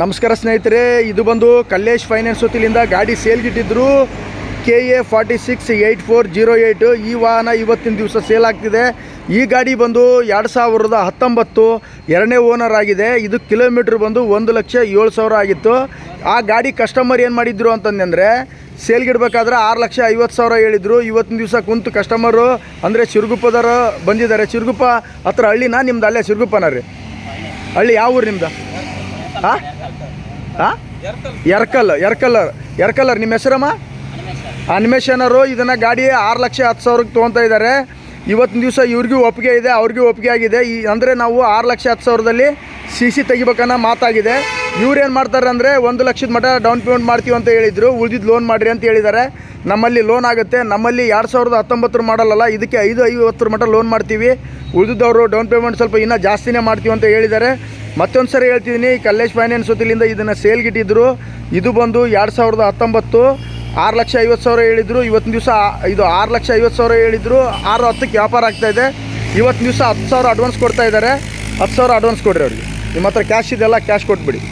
ನಮಸ್ಕಾರ ಸ್ನೇಹಿತರೆ, ಇದು ಬಂದು ಕಲ್ಲೇಶ್ ಫೈನಾನ್ಸ್ ಹೊತ್ತಿಲಿಂದ ಗಾಡಿ ಸೇಲ್ಗಿಟ್ಟಿದ್ರು, K A forty six eight four zero eight. ಈ ವಾಹನ ಇವತ್ತಿನ ದಿವಸ ಸೇಲ್ ಆಗ್ತಿದೆ. ಈ ಗಾಡಿ ಬಂದು ಎರಡು ಸಾವಿರದ ಹತ್ತೊಂಬತ್ತು ಎರಡನೇ ಓನರ್ ಆಗಿದೆ. ಇದು ಕಿಲೋಮೀಟ್ರ್ ಬಂದು ಒಂದು ಲಕ್ಷ ಏಳು ಸಾವಿರ ಆಗಿತ್ತು. ಆ ಗಾಡಿ ಕಸ್ಟಮರ್ ಏನು ಮಾಡಿದ್ರು ಅಂತಂದರೆ, ಸೇಲ್ಗಿಡ್ಬೇಕಾದ್ರೆ ಆರು ಲಕ್ಷ ಐವತ್ತು ಸಾವಿರ ಹೇಳಿದರು. ಇವತ್ತಿನ ದಿವಸ ಕುಂತು ಕಸ್ಟಮರು ಅಂದರೆ ಸಿರುಗುಪ್ಪದವರು ಬಂದಿದ್ದಾರೆ. ಸಿರುಗುಪ್ಪ ಹತ್ರ ಹಳ್ಳಿನ? ನಿಮ್ದು ಅಲ್ಲೇ ಸಿರುಗುಪ್ಪನ ರೀ? ಹಳ್ಳಿ ಯಾವ ಊರು ನಿಮ್ದು? ಹಾಂ ಹಾಂ ಎರ್ಕಲ್ ಎರ್ಕಲ್ಲರ್ ಎರ್ಕಲ್ಲರ್ ನಿಮ್ಮ ಹೆಸರಮ್ಮ? ಅನ್ವೇಷಣರು ಇದನ್ನು ಗಾಡಿ ಆರು ಲಕ್ಷ ಹತ್ತು ಸಾವಿರಕ್ಕೆ ತೊಗೊತಾ ಇದ್ದಾರೆ. ಇವತ್ತಿನ ದಿವಸ ಇವ್ರಿಗೂ ಒಪ್ಪಿಗೆ ಇದೆ, ಅವ್ರಿಗೂ ಒಪ್ಪಿಗೆ ಆಗಿದೆ. ಈ ಅಂದರೆ ನಾವು ಆರು ಲಕ್ಷ ಹತ್ತು ಸಾವಿರದಲ್ಲಿ ಸಿ ಸಿ ತೆಗಿಬೇಕನ್ನೋ ಮಾತಾಗಿದೆ. ಇವ್ರು ಏನು ಮಾಡ್ತಾರೆ ಅಂದರೆ ಒಂದು ಲಕ್ಷದ ಮಟ್ಟ ಡೌನ್ ಪೇಮೆಂಟ್ ಮಾಡ್ತೀವಿ ಅಂತ ಹೇಳಿದರು. ಉಳಿದಿದ್ದು ಲೋನ್ ಮಾಡಿರಿ ಅಂತ ಹೇಳಿದ್ದಾರೆ. ನಮ್ಮಲ್ಲಿ ಲೋನ್ ಆಗುತ್ತೆ. ನಮ್ಮಲ್ಲಿ ಎರಡು ಸಾವಿರದ ಹತ್ತೊಂಬತ್ತರ ಮಾಡಲ್ಲ ಇದಕ್ಕೆ ಐದು ಐವತ್ತರ ಮಟ್ಟ ಲೋನ್ ಮಾಡ್ತೀವಿ. ಉಳಿದಿದ್ದವರು ಡೌನ್ ಪೇಮೆಂಟ್ ಸ್ವಲ್ಪ ಇನ್ನೂ ಜಾಸ್ತಿನೇ ಮಾಡ್ತೀವಿ ಅಂತ ಹೇಳಿದ್ದಾರೆ. ಮತ್ತೊಂದು ಸರಿ ಹೇಳ್ತಿದ್ದೀನಿ ಕಲ್ಲೇಶ್ ಫೈನಾನ್ಸ್ ವತಿಲಿಂದ ಇದನ್ನು ಸೇಲ್ಗಿಟ್ಟಿದ್ರು. ಇದು ಬಂದು ಎರಡು ಸಾವಿರದ ಹತ್ತೊಂಬತ್ತು ಆರು ಲಕ್ಷ ಐವತ್ತು ಸಾವಿರ ಹೇಳಿದರು. ಇವತ್ತಿನ ದಿವಸ ಇದು ಆರು ಲಕ್ಷ ಐವತ್ತು ಸಾವಿರ ಹೇಳಿದರು. ಆರು ಹತ್ತಕ್ಕೆ ವ್ಯಾಪಾರ ಆಗ್ತಾಯಿದೆ ಇವತ್ತಿನ ದಿವಸ ಹತ್ತು ಸಾವಿರ ಅಡ್ವಾನ್ಸ್ ಕೊಡ್ತಾ ಇದ್ದಾರೆ ಹತ್ತು ಸಾವಿರ ಅಡ್ವಾನ್ಸ್ ಕೊಡ್ರಿ ಅವ್ರಿಗೆ. ನಿಮ್ಮ ಹತ್ರ ಕ್ಯಾಶ್ ಇದೆಲ್ಲ ಕ್ಯಾಶ್ ಕೊಟ್ಬಿಡಿ.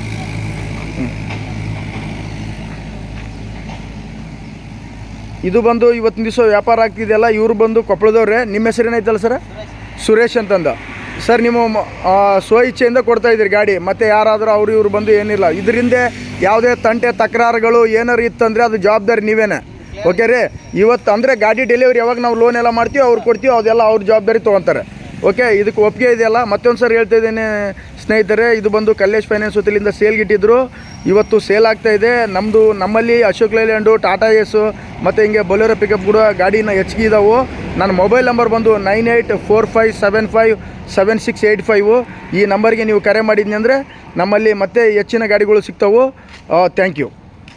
ಇದು ಬಂದು ಇವತ್ತಿನ ದಿವಸ ವ್ಯಾಪಾರ ಆಗ್ತಿದೆಯಲ್ಲ, ಇವರು ಬಂದು ಕೊಪ್ಪಳದವ್ರೆ. ನಿಮ್ಮ ಹೆಸರು ಏನೈತಲ್ಲ ಸರ್? ಸುರೇಶ್ ಅಂತಂದ. ಸರ್ ನಿಮ್ಮ ಸ್ವ ಇಚ್ಛೆಯಿಂದ ಕೊಡ್ತಾ ಇದ್ದೀರಿ ಗಾಡಿ. ಮತ್ತು ಯಾರಾದರೂ ಅವರು ಇವರು ಬಂದು ಏನಿಲ್ಲ. ಇದರಿಂದ ಯಾವುದೇ ತಂಟೆ ತಕರಾರುಗಳು ಏನಾರು ಇತ್ತಂದರೆ ಅದು ಜವಾಬ್ದಾರಿ ನೀವೇನೆ. ಓಕೆ ರೀ? ಇವತ್ತು ಅಂದರೆ ಗಾಡಿ ಡೆಲಿವರಿ ಯಾವಾಗ ನಾವು ಲೋನ್ ಎಲ್ಲ ಮಾಡ್ತೀವಿ ಅವ್ರು ಕೊಡ್ತೀವಿ ಅದೆಲ್ಲ ಅವ್ರ ಜವಾಬ್ದಾರಿ ತೊಗೊತಾರೆ. ಓಕೆ ಇದಕ್ಕೆ ಒಪ್ಪಿಗೆ ಇದೆಯಲ್ಲ? ಮತ್ತೊಂದು ಸರಿ ಹೇಳ್ತಾ ಇದ್ದೇನೆ ಸ್ನೇಹಿತರೆ, ಇದು ಬಂದು ಕಲ್ಲೇಶ್ ಫೈನಾನ್ಸ್ ವತಿಲಿಂದ ಸೇಲ್ಗಿಟ್ಟಿದ್ರು ಇವತ್ತು ಸೇಲ್ ಆಗ್ತಾ ಇದೆ. ನಮ್ಮದು ನಮ್ಮಲ್ಲಿ ಅಶೋಕ್ ಲೈಲ್ಯಾಂಡು ಟಾಟಾ ಎಸ್ಸು ಮತ್ತು ಹಿಂಗೆ ಬೊಲೆರೋ ಪಿಕಪ್ ಕೂಡ ಗಾಡಿನ ಹೆಚ್ಚಿಗೆ ಇದಾವೆ. ನನ್ನ ಮೊಬೈಲ್ ನಂಬರ್ ಬಂದು nine eight four five seven five seven six eight five. ಈ ನಂಬರ್ಗೆ ನೀವು ಕರೆ ಮಾಡಿದ್ನಿ ಅಂದರೆ ನಮ್ಮಲ್ಲಿ ಮತ್ತೆ ಹೆಚ್ಚಿನ ಗಾಡಿಗಳು ಸಿಗ್ತಾವೆ. Thank you.